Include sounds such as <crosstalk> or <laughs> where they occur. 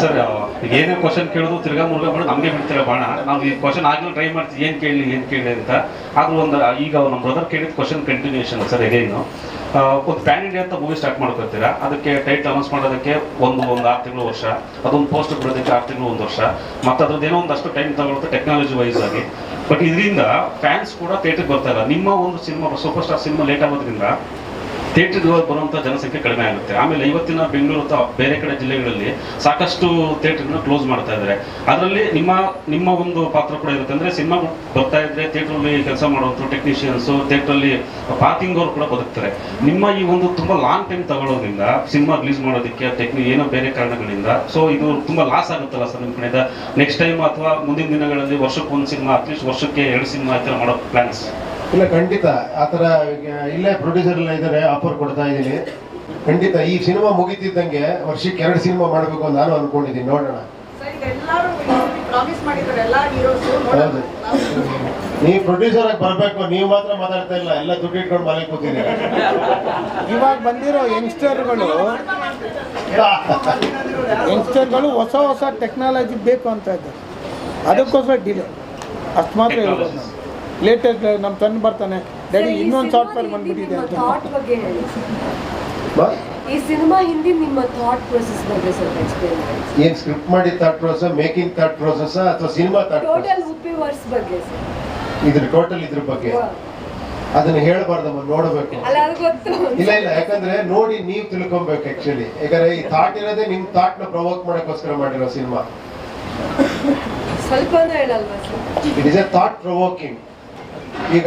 Sir ಏನೇ question ಕೇಳೋದು ತಿರ್ಗಾ ಮುರ್ಗ ಮಾಡಿ ನಮಗೆ ಬಿಡ್ತೀರ ಬಾಣ? ನಾವು ಈ ಕ್ವಶನ್ ಆಗಲೂ ಟ್ರೈ ಮಾಡ್ತೀವಿ, ಏನು ಕೇಳಿ ಏನು ಕೇಳಿ ಅಂತ. ಆದರೂ ಒಂದು ಈಗ ನಮ್ಮ ಬ್ರದರ್ ಕೇಳಿದ ಕ್ವಶನ್ ಕಂಟಿನ್ಯೂಷನ್ ಸರ್ ಎಗೇನು ಒಂದು ಪ್ಯಾನ್ ಇಂಡಿಯಾ ಅಂತ ಮೂವಿ ಸ್ಟಾರ್ಟ್ ಮಾಡ್ಕೊತೀರಾ? ಅದಕ್ಕೆ ಟೈಟ್ ಅನೌನ್ಸ್ ಮಾಡೋದಕ್ಕೆ ಒಂದು ಒಂದು ಆರು ತಿಂಗಳು ವರ್ಷ. ಅದೊಂದು ಪೋಸ್ಟ್ ಬಿಡೋದಕ್ಕೆ ಆರು ತಿಂಗಳು ಒಂದು ವರ್ಷ. ಮತ್ತು ಅದ್ರದ್ದು ಏನೋ ಒಂದಷ್ಟು ಟೈಮ್ ತಗೊಳುತ್ತೆ ಟೆಕ್ನಾಲಜಿ ವೈಸ್ ಆಗಿ. ಬಟ್ ಇದರಿಂದ ಫ್ಯಾನ್ಸ್ ಕೂಡ ಥಿಯೇಟರ್ಗೆ ಬರ್ತಾ ನಿಮ್ಮ ಒಂದು cinema super star cinema late ಆಗೋದ್ರಿಂದ ಥಿಯೇಟರ್ಗೆ ಬರುವಂಥ ಜನಸಂಖ್ಯೆ ಕಡಿಮೆ ಆಗುತ್ತೆ. ಆಮೇಲೆ ಇವತ್ತಿನ ಬೆಂಗಳೂರು ಅಥವಾ ಬೇರೆ ಕಡೆ ಜಿಲ್ಲೆಗಳಲ್ಲಿ ಸಾಕಷ್ಟು ಥಿಯೇಟ್ರನ್ನ ಕ್ಲೋಸ್ ಮಾಡ್ತಾ ಇದ್ದಾರೆ. ಅದರಲ್ಲಿ ನಿಮ್ಮ ನಿಮ್ಮ ಒಂದು ಪಾತ್ರ ಕೂಡ ಇರುತ್ತೆ. ಅಂದ್ರೆ ಸಿನಿಮಾ ಬರ್ತಾ ಇದ್ರೆ ಥಿಯೇಟ್ರಲ್ಲಿ ಕೆಲಸ ಮಾಡುವಂಥ ಟೆಕ್ನಿಷಿಯನ್ಸು ಥಿಯೇಟ್ರಲ್ಲಿ ಪಾರ್ಕಿಂಗ್ ಅವರು ಕೂಡ ಬದುಕ್ತಾರೆ. ನಿಮ್ಮ ಈ ಒಂದು ತುಂಬಾ ಲಾಂಗ್ ಟೈಮ್ ತಗೊಳ್ಳೋದ್ರಿಂದ ಸಿನಿಮಾ ರಿಲೀಸ್ ಮಾಡೋದಕ್ಕೆ ಟೆಕ್ನಿ ಏನೋ ಬೇರೆ ಕಾರಣಗಳಿಂದ ಸೊ ಇದು ತುಂಬಾ ಲಾಸ್ ಆಗುತ್ತಲ್ಲ ಸರ್ ನಿಮ್ಮ ಕಡೆಯಿಂದ? ನೆಕ್ಸ್ಟ್ ಟೈಮ್ ಅಥವಾ ಮುಂದಿನ ದಿನಗಳಲ್ಲಿ ವರ್ಷಕ್ಕೆ ಒಂದು ಸಿನಿಮಾ ಅಟ್ಲೀಸ್ಟ್ ವರ್ಷಕ್ಕೆ ಎರಡು ಸಿನಿಮಾ ಈ ಥರ ಮಾಡೋ ಪ್ಲಾನ್ಸ್ ಇಲ್ಲ ಖಂಡಿತ. ಆ ಥರ ಈಗ ಇಲ್ಲೇ ಪ್ರೊಡ್ಯೂಸರ್ ಎಲ್ಲ ಇದ್ದಾರೆ ಆಫರ್ ಕೊಡ್ತಾ ಇದ್ದೀನಿ. ಖಂಡಿತ ಈ ಸಿನಿಮಾ ಮುಗಿತಿದ್ದಂಗೆ ವರ್ಷಕ್ಕೆ ಎರಡು ಸಿನಿಮಾ ಮಾಡಬೇಕು ಅಂತ ನಾನು ಅನ್ಕೊಂಡಿದ್ದೀನಿ. ನೋಡೋಣ. ಹೌದು. ನೀವು ಪ್ರೊಡ್ಯೂಸರ್ ಆಗಿ ಬರಬೇಕು ನೀವು ಮಾತ್ರ ಮಾತಾಡ್ತಾ ಇಲ್ಲ ಎಲ್ಲ ದುಡ್ಡು ಇಟ್ಕೊಂಡು ಮನೆಗೆ ಕೂತಿದ್ದೀರಿ. ಇವಾಗ ಬಂದಿರೋ ಯಂಗ್ಸ್ಟರ್ಗಳು ಯಂಗ್ಸ್ಟರ್ಗಳು ಹೊಸ ಹೊಸ ಟೆಕ್ನಾಲಜಿ ಬೇಕು ಅಂತ ಇದ್ದಾರೆ. ಅದಕ್ಕೋಸ್ಕರ ಡಿಲೇ ಅಷ್ಟು ಮಾತ್ರ ಹೇಳ್ಬೋದು ಲೇಟೆಸ್ಟ್ ನಮ್ಮ ತನ್ನ ಬರ್ತಾನೆ. ಡ್ಯಾಡಿ ಇನ್ನೊಂದು ಸಾಫ್ಟ್ವೇರ್ ಬಂದ್ಬಿಟ್ಟಿದೆ ಅಂತ. ಥಾಟ್ ಬಗ್ಗೆ ಹೇಳಿ. ಈ ಸಿನಿಮಾ ಹಿಂದಿ ನಿಮ್ಮ ಥಾಟ್ ಪ್ರೊಸೆಸ್ ಬಗ್ಗೆ ಸ್ವಲ್ಪ ಎಕ್ಸ್ಪ್ಲೇನ್ ಮಾಡಿ. ಏನ್ ಸ್ಕ್ರಿಪ್ಟ್ ಮಾಡಿ thought process making thought process ಅಥವಾ cinema thought total Uppi verse ಬಗ್ಗೆ ಸರ್ ಇದ್ರ ಟೋಟಲ್ ಇದ್ರ ಬಗ್ಗೆ. ಅದನ್ನ ಹೇಳಬಾರ್ದಮ್ಮ ನೋಡಬೇಕು. ಅಲ್ಲ ಅದು ಗೊತ್ತು. ಇಲ್ಲ ಇಲ್ಲ ಯಾಕಂದ್ರೆ ನೋಡಿ ನೀವು ತಿಳ್ಕೊಬೇಕು ಆಕ್ಚುಲಿ ಯಾಕಂದ್ರೆ ಈ ಥಾಟ್ ಇರೋದೇ ನಿಮ್ ಥಾಟ್ನ ಪ್ರವೋಕ್ ಮಾಡೋಕ್ಕೋಸ್ಕರ ಮಾಡಿರೋ ಸಿನಿಮಾ. <laughs> ಸ್ವಲ್ಪ ಹೇಳಲ್ವಾ sir it is a thought provoking ಈಗ